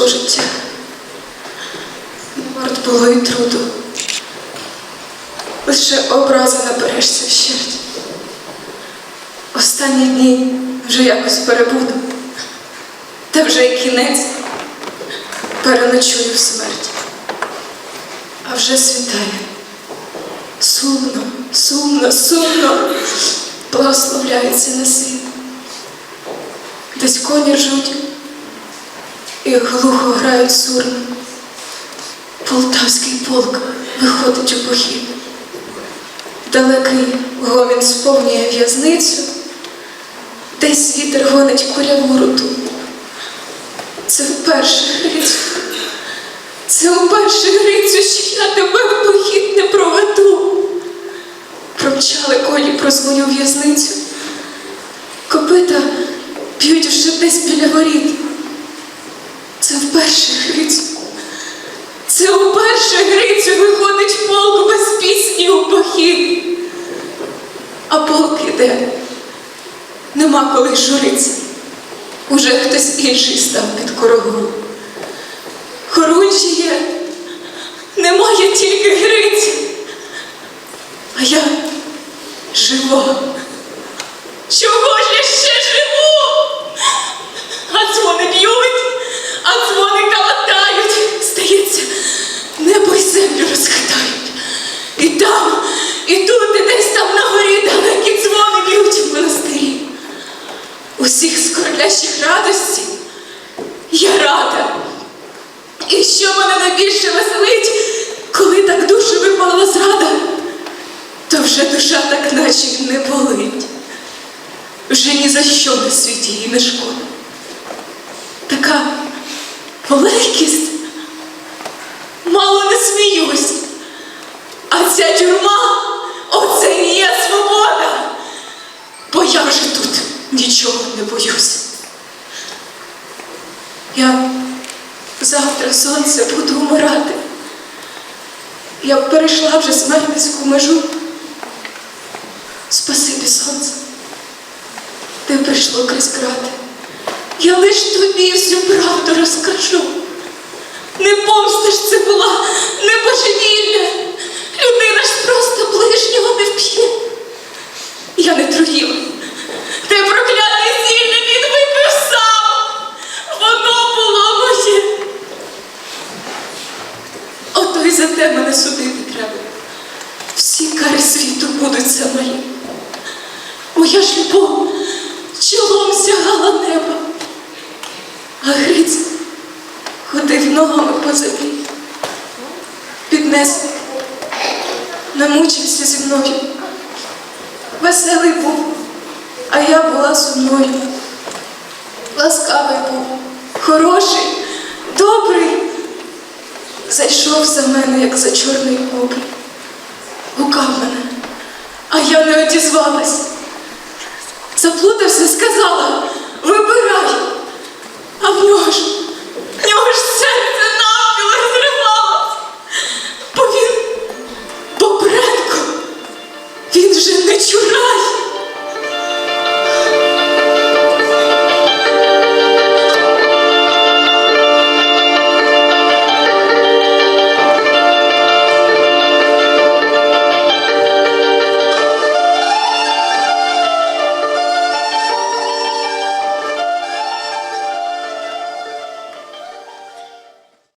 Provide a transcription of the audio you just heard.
пройшло життя. Не варт було й труду. Лише образи наберешся вщерть. Останні дні вже якось перебуду. Та вже й кінець переночую в смерті. А вже світає. Сумно, сумно, сумно благословляється на світ. Десь коні ржуть і глухо грають сурми. Полтавський полк виходить у похід. Далекий гомін сповнює в'язницю, десь вітер гонить куряву руту. Це вперше, Грицю, це вперше, Грицю, що я тебе в похід не проведу. Промчали коні про свою в'язницю. Копита б'ють вже десь біля воріт. Це вперше, Грицю. Це вперше Грицю виходить полк без пісні у похід. А полк іде. Нема коли журиться. Уже хтось інший став під корогу. Хорунжі є, немає тільки Гриці. А я жива. Чого ж я ще живу? А дзвони б'ють, а дзвони калатають. Здається, небо й землю розхитають. І там, і тут, і десь там на горі далекі дзвони б'ють в монастирі. Усіх скорлящих радості я рада. І що мене найбільше веселить, коли так душу випала зрада, то вже душа так наче не болить. Вже ні за що на світі їй не шкода. Така легкість, мало не сміюсь. А ця тюрма, оце і є свобода. Бо я вже тут нічого не боюсь. Я завтра сонце буду умирати. Я перейшла вже смертницьку межу. Спасибі сонце. Ти прийшло крізь крати. Я лиш тобі всю правду розкажу. Не помста ж це була, не божевілля. Людина ж просто ближнього не вп'є. Я не труїла. Ти прокляте зілля він випив сам. Воно було моє. Ото й за те мене треба. Всі кари світу будуть за мої. Моя ж любов чолом сягала неба, а Гриць ходив ногами по землі. Піднесник намучився зі мною. Веселий був, а я була сумною. Ласкавий був, хороший, добрий. Зайшов за мене, як за чорний облік, Гукав мене, а я не одізвалась. Заплутався, сказала, вибирай. А в нього ж